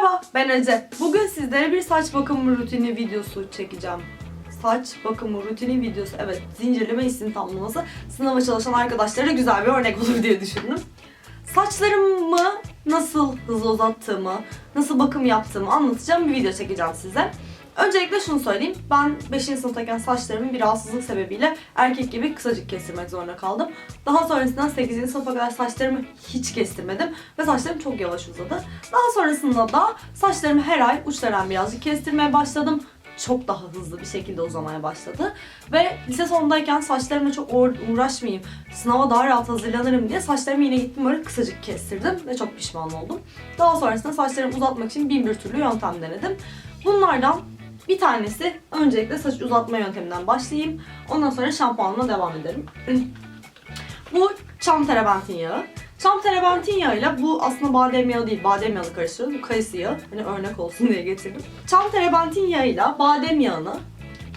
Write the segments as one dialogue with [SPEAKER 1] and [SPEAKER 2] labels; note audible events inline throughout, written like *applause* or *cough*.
[SPEAKER 1] Merhaba ben Ece. Bugün sizlere bir saç bakımı rutini videosu çekeceğim. Saç bakımı rutini videosu. Evet zincirleme isim tamlaması sınava çalışan arkadaşlara güzel bir örnek olur diye düşündüm. Saçlarımı nasıl hızlı uzattığımı, nasıl bakım yaptığımı anlatacağım bir video çekeceğim size. Öncelikle şunu söyleyeyim. Ben 5. sınıftayken saçlarımın bir rahatsızlık sebebiyle erkek gibi kısacık kestirmek zorunda kaldım. Daha sonrasında 8. sınıfa kadar saçlarımı hiç kestirmedim ve saçlarım çok yavaş uzadı. Daha sonrasında da saçlarımı her ay uçlarından birazcık kestirmeye başladım. Çok daha hızlı bir şekilde uzamaya başladı. Ve lise sondayken saçlarımla çok uğra- uğraşmayayım, sınava daha rahat hazırlanırım diye saçlarımı yine gittim böyle kısacık kestirdim ve çok pişman oldum. Daha sonrasında saçlarımı uzatmak için bin bir türlü yöntem denedim. Bunlardan bir tanesi öncelikle saç uzatma yönteminden başlayayım. Ondan sonra şampuanla devam ederim. *clears throat* Bu çam terebentin yağı. Çam terebentin yağıyla bu aslında badem yağı değil, badem yağı karıştırıyorum. Bu kayısı yağı. Hani örnek olsun diye getirdim. Çam terebentin yağıyla badem yağını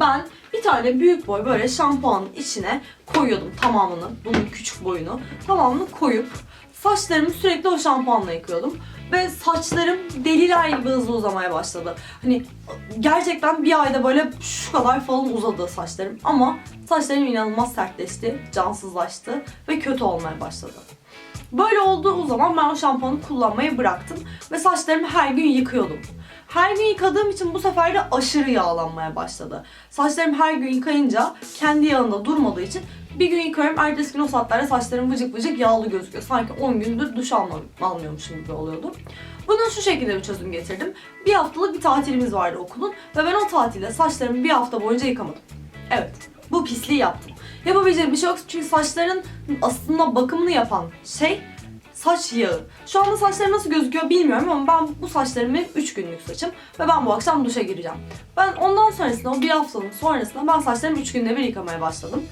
[SPEAKER 1] ben bir tane büyük boy böyle şampuanın içine koyuyordum tamamını. Bunun küçük boyunu. Tamamını koyup saçlarımı sürekli o şampuanla yıkıyordum. Ve saçlarım deliler gibi hızlı uzamaya başladı. Hani gerçekten bir ayda böyle şu kadar falan uzadı saçlarım. Ama saçlarım inanılmaz sertleşti, cansızlaştı ve kötü olmaya başladı. Böyle olduğu zaman ben o şampuanı kullanmayı bıraktım ve saçlarımı her gün yıkıyordum. Her gün yıkadığım için bu sefer de aşırı yağlanmaya başladı. Saçlarım her gün yıkayınca kendi yağında durmadığı için bir gün yıkıyorum, ertesi gün o saatlerde saçlarım vıcık vıcık yağlı gözüküyor. Sanki 10 gündür duş alma- almıyormuşum gibi oluyordu. Buna şu şekilde bir çözüm getirdim. Bir haftalık bir tatilimiz vardı okulun ve ben o tatilde saçlarımı bir hafta boyunca yıkamadım. Evet, bu pisliği yaptım. Yapabileceğim bir şey yok çünkü saçların aslında bakımını yapan şey saç yağı. Şu anda saçlarım nasıl gözüküyor bilmiyorum ama ben bu saçlarım benim 3 günlük saçım ve ben bu akşam duşa gireceğim. Ben ondan sonrasında o bir haftanın sonrasında ben saçlarımı 3 günde bir yıkamaya başladım.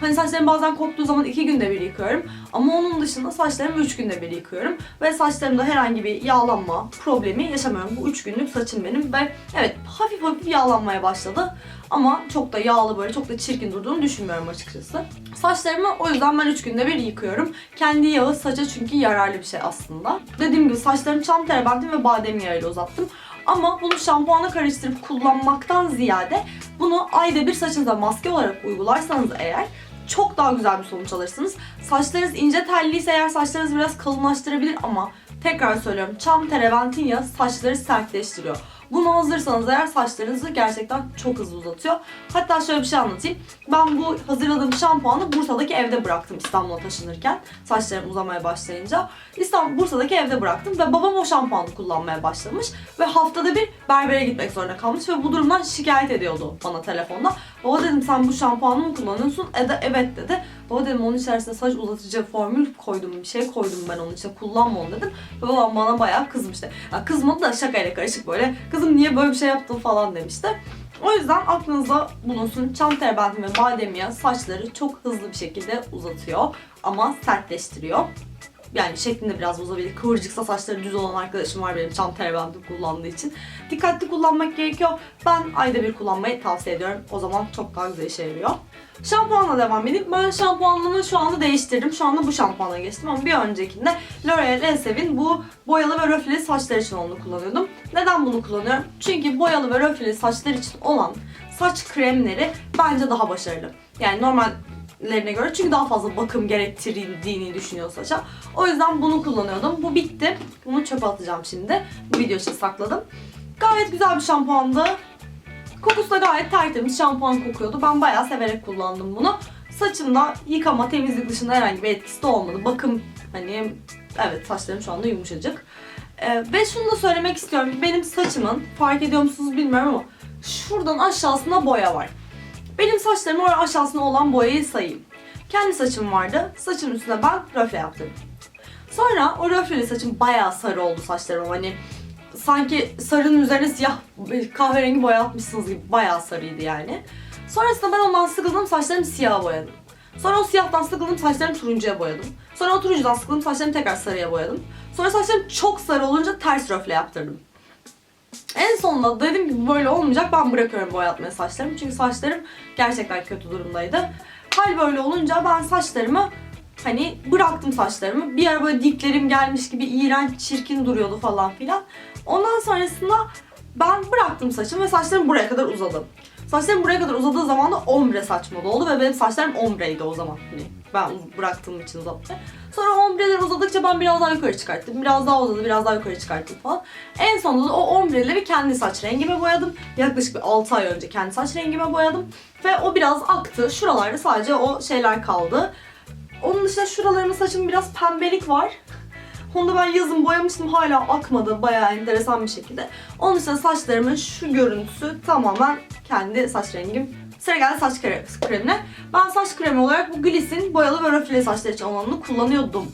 [SPEAKER 1] Hani saçlarım bazen koptuğu zaman 2 günde bir yıkıyorum ama onun dışında saçlarımı 3 günde bir yıkıyorum ve saçlarımda herhangi bir yağlanma problemi yaşamıyorum. Bu 3 günlük saçım benim ve evet hafif hafif yağlanmaya başladı ama çok da yağlı böyle çok da çirkin durduğunu düşünmüyorum açıkçası. Saçlarımı o yüzden ben 3 günde bir yıkıyorum. Kendi yağı saça çünkü yararlı bir şey aslında. Dediğim gibi saçlarımı çam terebentin ve badem yağıyla uzattım. Ama bunu şampuana karıştırıp kullanmaktan ziyade bunu ayda bir saçınıza maske olarak uygularsanız eğer çok daha güzel bir sonuç alırsınız. Saçlarınız ince telliyse eğer saçlarınız biraz kalınlaştırabilir ama tekrar söylüyorum çam terebentin yağı saçları sertleştiriyor. Bunu hazırsanız eğer saçlarınızı gerçekten çok hızlı uzatıyor. Hatta şöyle bir şey anlatayım. Ben bu hazırladığım şampuanı Bursa'daki evde bıraktım İstanbul'a taşınırken. Saçlarım uzamaya başlayınca. İstanbul, Bursa'daki evde bıraktım ve babam o şampuanı kullanmaya başlamış. Ve haftada bir berbere gitmek zorunda kalmış ve bu durumdan şikayet ediyordu bana telefonda. Baba dedim sen bu şampuanı mı kullanıyorsun? E de evet dedi. Baba dedim onun içerisine saç uzatıcı formül koydum, bir şey koydum ben onun içine kullanma onu dedim. Ve babam bana bayağı kızmıştı. Ya kızmadı da şakayla karışık böyle. Kızım niye böyle bir şey yaptın falan demişti. O yüzden aklınızda bulunsun. Çam terebentin ve badem yağı saçları çok hızlı bir şekilde uzatıyor ama sertleştiriyor. Yani şeklinde biraz bozabilir. Kıvırcıksa saçları düz olan arkadaşım var benim çam terebentin kullandığı için. Dikkatli kullanmak gerekiyor. Ben ayda bir kullanmayı tavsiye ediyorum. O zaman çok daha güzel işe yarıyor. Şampuanla devam edeyim. Ben şampuanımı şu anda değiştirdim. Şu anda bu şampuana geçtim ama bir öncekinde L'Oreal Elsev'in bu boyalı ve röfleli saçlar için onu kullanıyordum. Neden bunu kullanıyorum? Çünkü boyalı ve röfleli saçlar için olan saç kremleri bence daha başarılı. Yani normallerine göre çünkü daha fazla bakım gerektirdiğini düşünüyor saça. O yüzden bunu kullanıyordum. Bu bitti. Bunu çöpe atacağım şimdi. Bu video için sakladım. Gayet güzel bir şampuandı. Kokusu da gayet tertemiz şampuan kokuyordu. Ben bayağı severek kullandım bunu. Saçımda yıkama, temizlik dışında herhangi bir etkisi de olmadı. Bakım hani evet saçlarım şu anda yumuşacık. Ee, ve şunu da söylemek istiyorum. Benim saçımın fark ediyor musunuz bilmiyorum ama şuradan aşağısında boya var. Benim saçlarımın oraya aşağısında olan boyayı sayayım. Kendi saçım vardı. Saçın üstüne ben röfle yaptım. Sonra o röfleli saçım bayağı sarı oldu saçlarım. Hani sanki sarının üzerine siyah kahverengi boyatmışsınız gibi bayağı sarıydı yani. Sonrasında ben ondan sıkıldım saçlarımı siyaha boyadım. Sonra o siyahtan sıkıldım saçlarımı turuncuya boyadım. Sonra o turuncudan sıkıldım saçlarımı tekrar sarıya boyadım. Sonra saçlarım çok sarı olunca ters röfle yaptırdım. En sonunda dedim ki böyle olmayacak ben bırakıyorum boyatmaya saçlarımı. Çünkü saçlarım gerçekten kötü durumdaydı. Hal böyle olunca ben saçlarımı hani bıraktım saçlarımı. Bir ara böyle diplerim gelmiş gibi iğrenç, çirkin duruyordu falan filan. Ondan sonrasında ben bıraktım saçımı ve saçlarım buraya kadar uzadı. Saçlarım buraya kadar uzadığı zaman da ombre saç moda oldu ve benim saçlarım ombreydi o zaman. Hani ben bıraktığım için uzattı. Sonra ombreler uzadıkça ben biraz daha yukarı çıkarttım. Biraz daha uzadı, biraz daha yukarı çıkarttım falan. En sonunda da o ombreleri kendi saç rengime boyadım. Yaklaşık bir 6 ay önce kendi saç rengime boyadım. Ve o biraz aktı. Şuralarda sadece o şeyler kaldı. Onun dışında şuralarımın saçım biraz pembelik var. Onu da ben yazın boyamıştım hala akmadı bayağı enteresan bir şekilde. Onun dışında saçlarımın şu görüntüsü tamamen kendi saç rengim. Sıra geldi saç kre- kremine. Ben saç kremi olarak bu Gliss'in boyalı ve rafile saçlar için olanını kullanıyordum.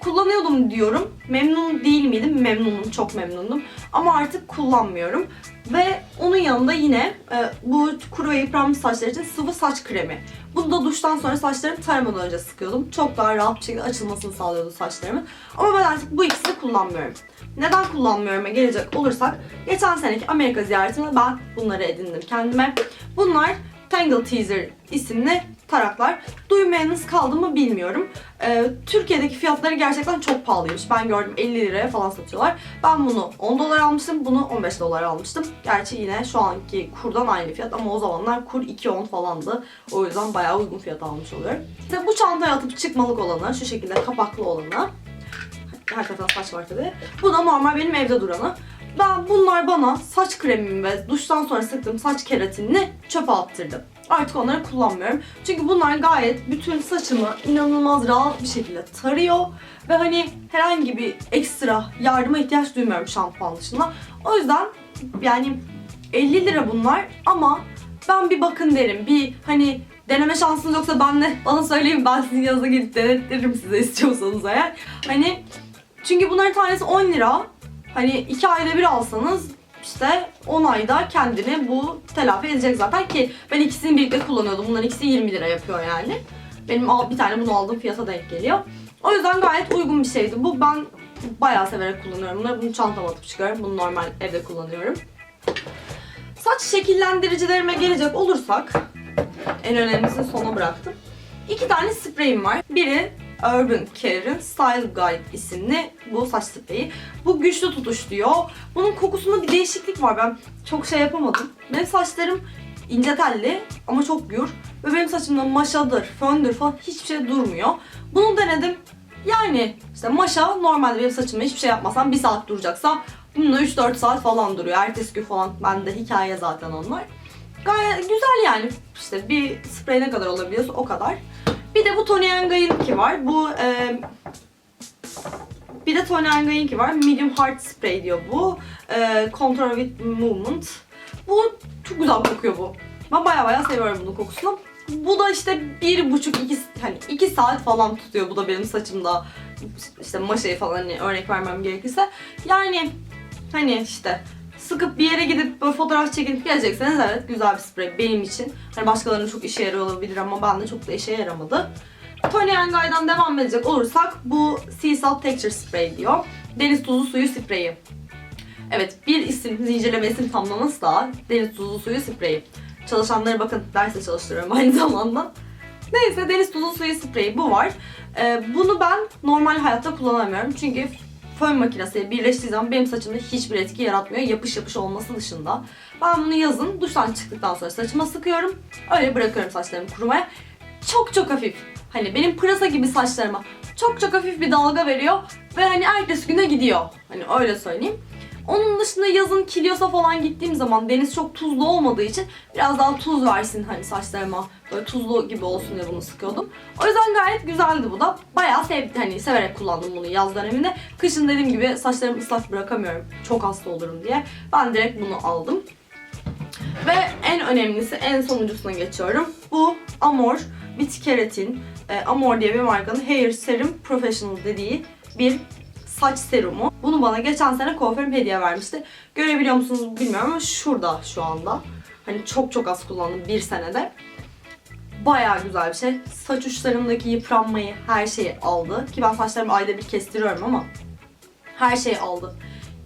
[SPEAKER 1] Kullanıyordum diyorum. Memnun değil miydim? Memnunum, çok memnundum. Ama artık kullanmıyorum. Ve onun yanında yine e, bu kuru ve yıpranmış saçlar için sıvı saç kremi. Bunu da duştan sonra saçlarımı taramadan önce sıkıyordum. Çok daha rahat bir şekilde açılmasını sağlıyordu saçlarımın. Ama ben artık bu ikisini kullanmıyorum. Neden kullanmıyorum'a gelecek olursak geçen seneki Amerika ziyaretimde ben bunları edindim kendime. Bunlar Tangle Teaser isimli taraklar. Duymayanınız kaldı mı bilmiyorum. Ee, Türkiye'deki fiyatları gerçekten çok pahalıymış. Ben gördüm 50 liraya falan satıyorlar. Ben bunu 10 dolar almıştım, bunu 15 dolar almıştım. Gerçi yine şu anki kurdan aynı fiyat ama o zamanlar kur 2.10 falandı. O yüzden bayağı uygun fiyat almış oluyorum. İşte bu çantaya atıp çıkmalık olanı, şu şekilde kapaklı olanı. Hakikaten saç var tabii. Bu da normal benim evde duranı. Ben bunlar bana saç kremimi ve duştan sonra sıktığım saç keratinini çöpe attırdım. Artık onları kullanmıyorum. Çünkü bunlar gayet bütün saçımı inanılmaz rahat bir şekilde tarıyor. Ve hani herhangi bir ekstra yardıma ihtiyaç duymuyorum şampuan dışında. O yüzden yani 50 lira bunlar ama ben bir bakın derim. Bir hani deneme şansınız yoksa ben de *laughs* bana söyleyin ben sizin yanınıza gelip denettiririm size istiyorsanız eğer. Hani çünkü bunların tanesi 10 lira. Hani 2 ayda bir alsanız işte 10 ayda kendini bu telafi edecek zaten ki ben ikisini birlikte kullanıyordum. Bunların ikisi 20 lira yapıyor yani. Benim bir tane bunu aldığım fiyata denk geliyor. O yüzden gayet uygun bir şeydi bu. Ben bayağı severek kullanıyorum bunları. Bunu çantama atıp çıkıyorum. Bunu normal evde kullanıyorum. Saç şekillendiricilerime gelecek olursak en önemlisini sona bıraktım. İki tane spreyim var. Biri Urban Care'ın Style Guide isimli bu saç spreyi. Bu güçlü tutuş diyor. Bunun kokusunda bir değişiklik var. Ben çok şey yapamadım. Benim saçlarım ince telli ama çok gür. Ve benim saçımda maşadır, föndür falan hiçbir şey durmuyor. Bunu denedim. Yani işte maşa normalde benim saçımda hiçbir şey yapmasam bir saat duracaksa bununla 3-4 saat falan duruyor. Ertesi gün falan bende hikaye zaten onlar. Gayet güzel yani. İşte bir sprey ne kadar olabiliyorsa o kadar. Bir de bu Tony Angay'ınki var. Bu e, bir de Tony Angay'ınki var. Medium Hard Spray diyor bu. E, Control with Movement. Bu çok güzel kokuyor bu. Ben baya baya seviyorum bunun kokusunu. Bu da işte bir buçuk iki hani iki saat falan tutuyor bu da benim saçımda işte maşayı falan hani örnek vermem gerekirse. Yani hani işte sıkıp bir yere gidip böyle fotoğraf çekip gelecekseniz evet güzel bir sprey benim için. Hani başkalarının çok işe yarıyor olabilir ama bende çok da işe yaramadı. Tony Angay'dan devam edecek olursak bu Sea Salt Texture Spray diyor. Deniz tuzu suyu spreyi. Evet bir isim, zincirleme isim tamlaması da deniz tuzu suyu spreyi. Çalışanları bakın derse çalıştırıyorum aynı *laughs* zamanda. Neyse deniz tuzu suyu spreyi bu var. Ee, bunu ben normal hayatta kullanamıyorum çünkü fön makinesiyle birleştiği zaman benim saçımda hiçbir etki yaratmıyor. Yapış yapış olması dışında. Ben bunu yazın duştan çıktıktan sonra saçıma sıkıyorum. Öyle bırakıyorum saçlarımı kurumaya. Çok çok hafif. Hani benim pırasa gibi saçlarıma çok çok hafif bir dalga veriyor. Ve hani ertesi güne gidiyor. Hani öyle söyleyeyim. Onun dışında yazın Kilyos'a falan gittiğim zaman deniz çok tuzlu olmadığı için biraz daha tuz versin hani saçlarıma böyle tuzlu gibi olsun diye bunu sıkıyordum. O yüzden gayet güzeldi bu da. Bayağı sevdim hani severek kullandım bunu yaz döneminde. Kışın dediğim gibi saçlarımı ıslak bırakamıyorum. Çok hasta olurum diye. Ben direkt bunu aldım. Ve en önemlisi en sonuncusuna geçiyorum. Bu Amor Bit Keratin. e, Amor diye bir markanın Hair Serum Professional dediği bir saç serumu. Bunu bana geçen sene kuaförüm hediye vermişti. Görebiliyor musunuz bilmiyorum ama şurada şu anda. Hani çok çok az kullandım bir senede. Bayağı güzel bir şey. Saç uçlarımdaki yıpranmayı, her şeyi aldı. Ki ben saçlarımı ayda bir kestiriyorum ama her şeyi aldı.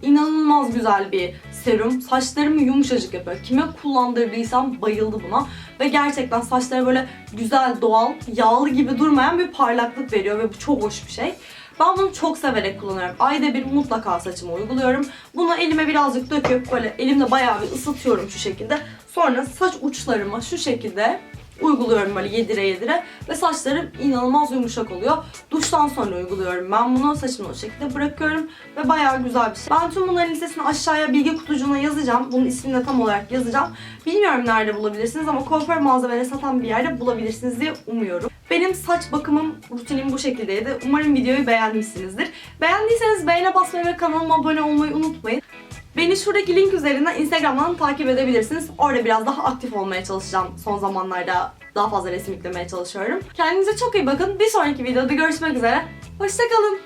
[SPEAKER 1] İnanılmaz güzel bir serum saçlarımı yumuşacık yapıyor. Kime kullandırdıysam bayıldı buna. Ve gerçekten saçlara böyle güzel, doğal, yağlı gibi durmayan bir parlaklık veriyor ve bu çok hoş bir şey. Ben bunu çok severek kullanıyorum. Ayda bir mutlaka saçıma uyguluyorum. Bunu elime birazcık döküp böyle elimde bayağı bir ısıtıyorum şu şekilde. Sonra saç uçlarıma şu şekilde uyguluyorum böyle yedire yedire ve saçlarım inanılmaz yumuşak oluyor. Duştan sonra uyguluyorum ben bunu saçımı o şekilde bırakıyorum ve bayağı güzel bir şey. Ben tüm bunların listesini aşağıya bilgi kutucuğuna yazacağım. Bunun ismini de tam olarak yazacağım. Bilmiyorum nerede bulabilirsiniz ama kuaför malzemeleri satan bir yerde bulabilirsiniz diye umuyorum. Benim saç bakımım rutinim bu şekildeydi. Umarım videoyu beğenmişsinizdir. Beğendiyseniz beğene basmayı ve kanalıma abone olmayı unutmayın. Beni şuradaki link üzerinden Instagram'dan takip edebilirsiniz. Orada biraz daha aktif olmaya çalışacağım. Son zamanlarda daha fazla resim yüklemeye çalışıyorum. Kendinize çok iyi bakın. Bir sonraki videoda görüşmek üzere. Hoşçakalın.